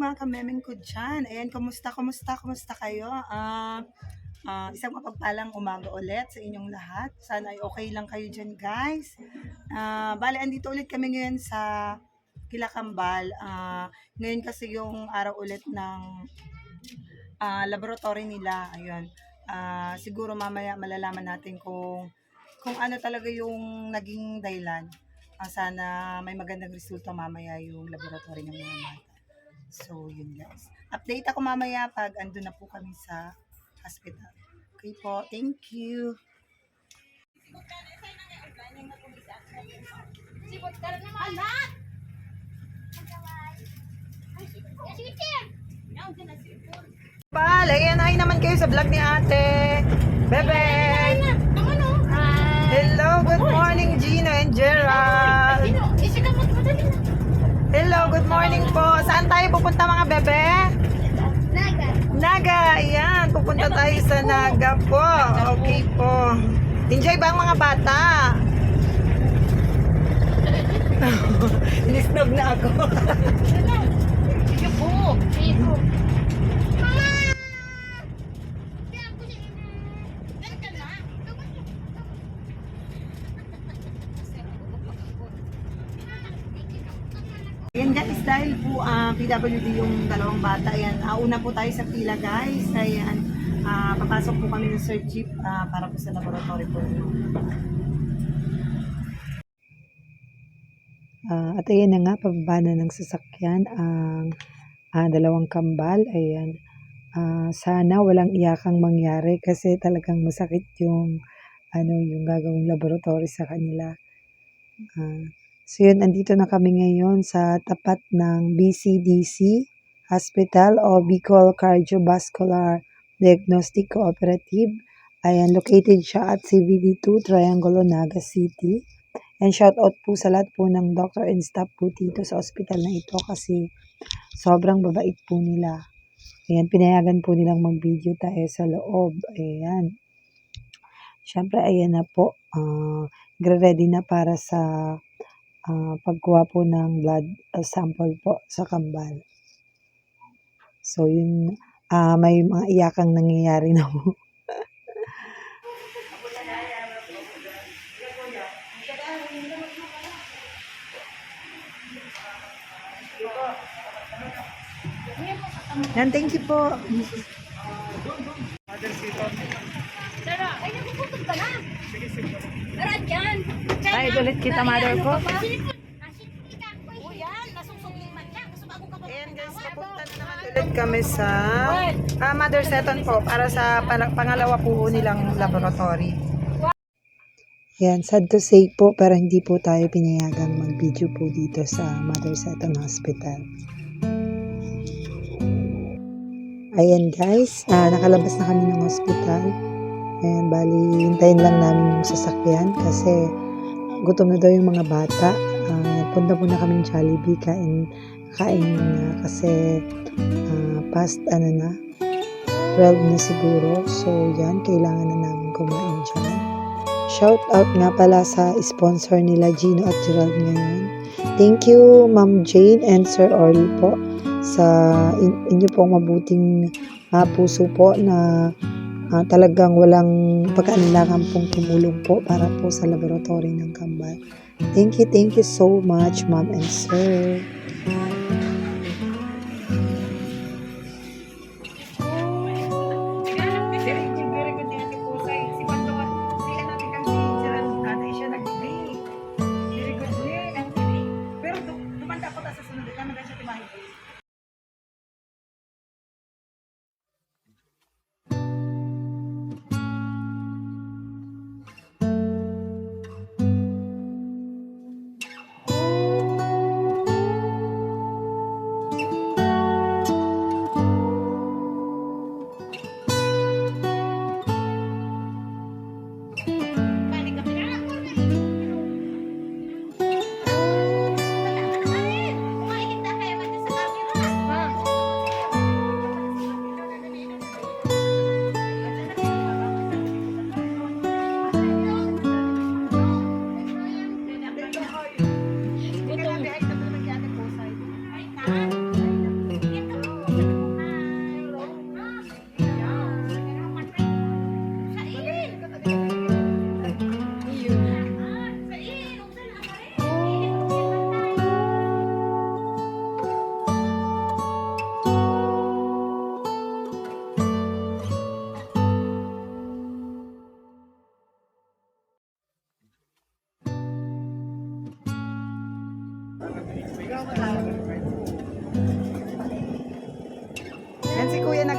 mga kamemeng ko dyan. Ayan, kumusta, kumusta, kumusta kayo? Ah, ah, isang mapagpalang umaga ulit sa inyong lahat. Sana ay okay lang kayo dyan, guys. Ah, bale, andito ulit kami ngayon sa Kilakambal. Ah, ngayon kasi yung araw ulit ng ah, laboratory nila. Ayun. Ah, siguro mamaya malalaman natin kung kung ano talaga yung naging dahilan. Ah, sana may magandang resulta mamaya yung laboratory ng mga bata. So, yun guys. Update ako mamaya pag andun na po kami sa hospital. Okay po. Thank you. Hala! Pal, ayan, hi naman kayo sa vlog ni ate. Bebe! Hello, good morning Gina and Gerald. Hello, good morning po. Saan tayo pupunta mga bebe? Naga, ayan. Pupunta tayo sa Naga po. Okay po. Enjoy ba ang mga bata? Inisnog na ako. Ayan guys, dahil po ah, PWD yung dalawang bata, ayan, ah, una po tayo sa pila guys, ayan, ah, papasok po kami ng Sir Jeep ah, para po sa laboratory po. Ah, at ayan na nga, pababa na ng sasakyan ang ah, dalawang kambal. Ayan. Ah, sana walang iyakang mangyari kasi talagang masakit yung ano yung gagawing laboratory sa kanila. Ah, so yun, andito na kami ngayon sa tapat ng BCDC Hospital o Bicol Cardiovascular Diagnostic Cooperative. Ayan, located siya at CBD2 Triangulo, Naga City. And shout out po sa lahat po ng doctor and staff po dito sa ospital na ito kasi sobrang babait po nila. Ayan, pinayagan po nilang mag-video tayo sa loob. Ayan. Siyempre, ayan na po. Uh, ready na para sa ah, pagkuha po ng blood ah, sample po sa kambal. So, yun, ah, may mga iyakang nangyayari na po. Yan, thank you po. Tara, ay nagpuputol ka na. Tara, dyan. Ay, ulit kita, mother ko. Ayan guys, papunta na naman ulit kami sa ah, Mother Seton po para sa pangalawa po nilang laboratory. Yan, sad to say po, pero hindi po tayo pinayagang mag-video po dito sa Mother Seton Hospital. Ayan guys, ah, nakalabas na kami ng hospital. Ayan, bali, hintayin lang namin yung sasakyan kasi gutom na daw yung mga bata. Ah, punta muna kami ng Jollibee, kain, kain na kasi ah, past ano na, 12 na siguro. So yan, kailangan na namin kumain dyan. Shout out nga pala sa sponsor nila Gino at Gerald ngayon. Thank you Ma'am Jane and Sir Orly po sa in- inyo pong mabuting ah, puso po na ah, talagang walang pagkailangan pong tumulong po para po sa laboratory ng Kambal. Thank you, thank you so much Ma'am and Sir. Ano. Pero du- dumanda po ta sa sunod ka maganda siya timahin.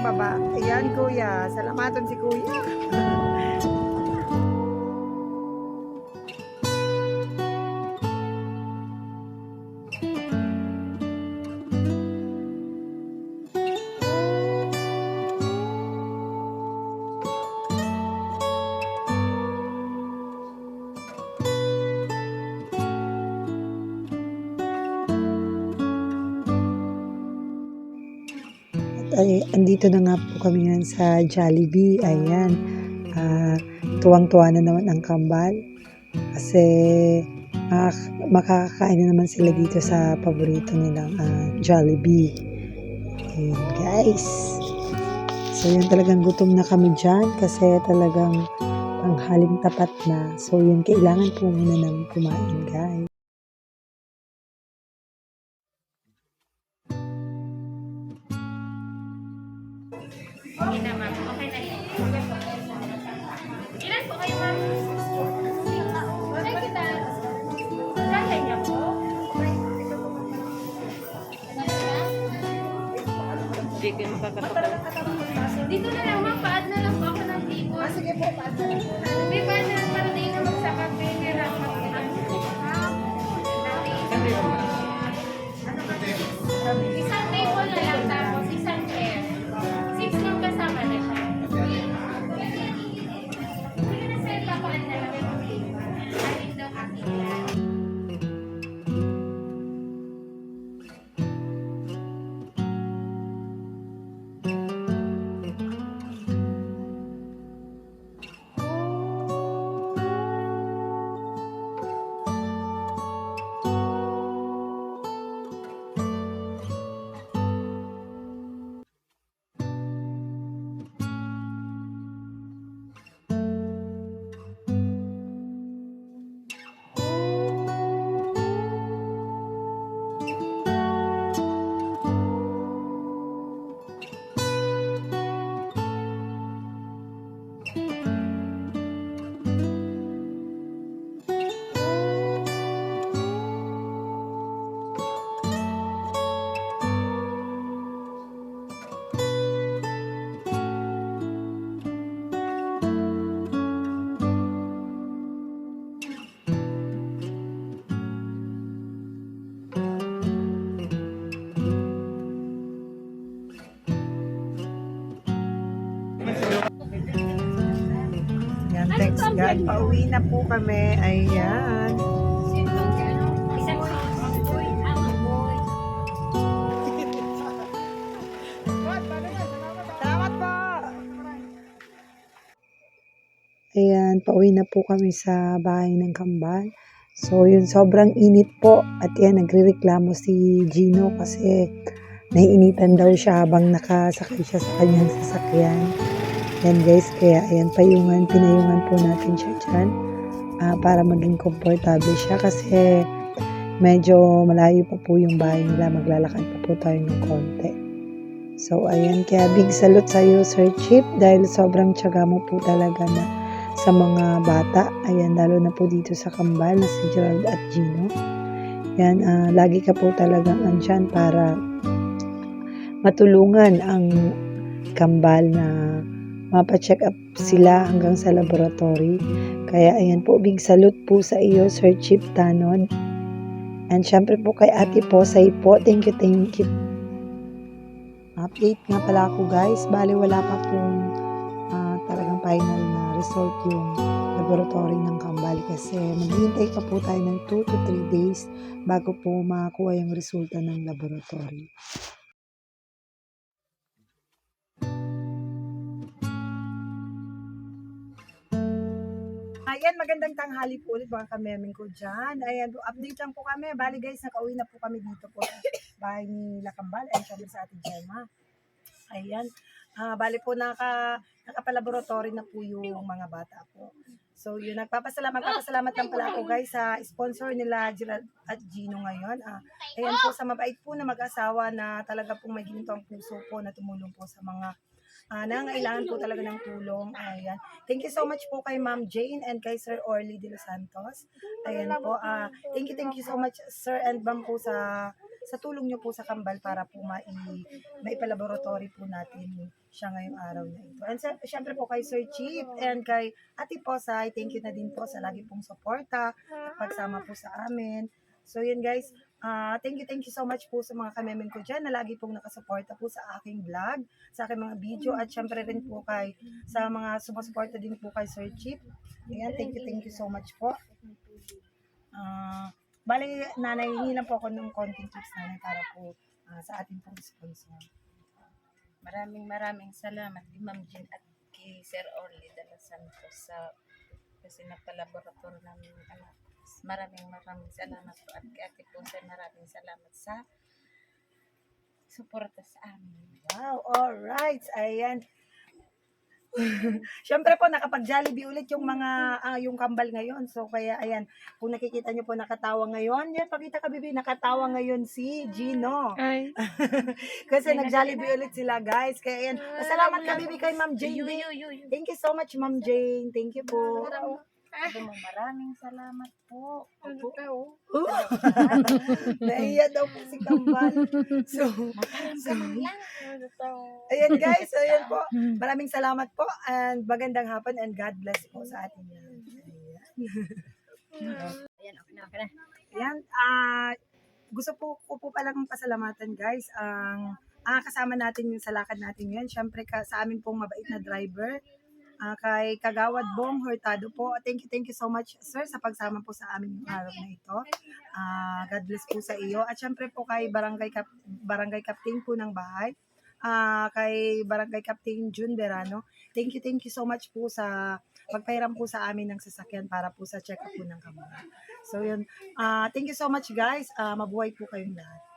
Baba. Ayan, kuya. Salamaton si kuya. ay, andito na nga po kami ngayon sa Jollibee. Ayan. Ah, tuwang-tuwa na naman ang kambal. Kasi ah, makakakain na naman sila dito sa paborito nilang ah, Jollibee. Ayan, guys. So, yun talagang gutom na kami dyan kasi talagang panghaling tapat na. So, yun, kailangan po muna namin kumain, guys. Kayo makakatawa. Dito na lang, ma'am. Pa-add na lang po ako ng table. Ah, sige po, pa-add na lang. May God. Pauwi na po kami. Ayan. Ayan, pauwi na po kami sa bahay ng kambal. So, yun, sobrang init po. At yan, nagre-reklamo si Gino kasi naiinitan daw siya habang nakasakay siya sa kanyang sasakyan. Yan guys, kaya ayan, payungan, pinayungan po natin siya dyan ah, para maging komportable siya kasi medyo malayo pa po yung bahay nila. Maglalakad pa po tayo ng konti. So, ayan, kaya big salute sa iyo, Sir Chip, dahil sobrang tiyaga mo po talaga na sa mga bata. Ayan, lalo na po dito sa Kambal na si Gerald at Gino. Yan, ah, lagi ka po talagang andyan para matulungan ang Kambal na mapacheck up sila hanggang sa laboratory. Kaya ayan po, big salute po sa iyo, Sir Chip Tanon. And syempre po kay Ate Posay po, thank you, thank you. Update nga pala ako guys, bali wala pa pong ah, talagang final na result yung laboratory ng Kambal kasi maghihintay pa po tayo ng 2 to 3 days bago po makakuha yung resulta ng laboratory. Ayan, magandang tanghali po ulit mga kameming ko dyan. Ayan, update lang po kami. Bali guys, nakauwi na po kami dito po bahay ni Lakambal. Ayan, syempre sa ating Gemma. Ayan. Ah, bali po naka, nakapalaboratory na po yung mga bata po. So yun, nagpapasalamat, magpapasalamat lang pala ako guys sa sponsor nila Gerald at Gino ngayon. Ah, ayan po sa mabait po na mag-asawa na talaga pong may ginitong puso po na tumulong po sa mga ah nangailangan po talaga ng tulong. Ayan. Thank you so much po kay Ma'am Jane and kay Sir Orly de los Santos. Ayan po. ah thank you, thank you so much Sir and Ma'am po sa sa tulong nyo po sa kambal para po mai, maipalaboratory po natin siya ngayong araw na ito. And sy- syempre po kay Sir Chief and kay Ate Posay, thank you na din po sa lagi pong suporta at pagsama po sa amin. So yun guys, ah thank you, thank you so much po sa mga kamemen ko dyan na lagi pong nakasuporta po sa aking vlog, sa aking mga video at syempre rin po kay sa mga sumusuporta din po kay Sir Chief. Ayan, thank you, thank you so much po. Ah, bali, nanay, hingi lang po ako ng konting tips nanay para po ah, sa ating pong sponsor. Maraming maraming salamat kay Ma'am Jean at kay Sir Orly los Santos sa kasi napalaboratory namin yung anak. Maraming maraming salamat po at kay Ate po maraming salamat sa suporta sa amin. Wow, alright. Ayan. Siyempre po, nakapag-Jollibee ulit yung mga, ah, yung kambal ngayon. So, kaya, ayan, kung nakikita nyo po nakatawa ngayon, yan, pakita ka, Bibi, nakatawa ngayon si Gino. Ay. Kasi nag-Jollibee ulit sila, guys. Kaya, ayan, salamat ka, Bibi, kay Ma'am Jane. Thank you so much, Ma'am Jane. Thank you po. Sabi mo, maraming salamat po. Oh. Naiya daw po si Kambal. So, so, ayan guys, so ayan po. Maraming salamat po and magandang hapon and God bless po sa atin yan. Ayan. Ayan, ah gusto po ko po palang pasalamatan guys ang ah, kasama natin yung sa lakad natin ngayon. Syempre ka, sa amin pong mabait na driver. Ah, kay Kagawad Bong Hurtado po. Thank you, thank you so much, sir, sa pagsama po sa amin yung araw na ito. Ah, God bless po sa iyo. At syempre po kay Barangay, Cap Barangay Captain po ng bahay. Ah, kay Barangay Captain June Verano. Thank you, thank you so much po sa pagpahiram po sa amin ng sasakyan para po sa check-up po ng kamay. So yun, Ah, thank you so much guys. Ah, mabuhay po kayong lahat.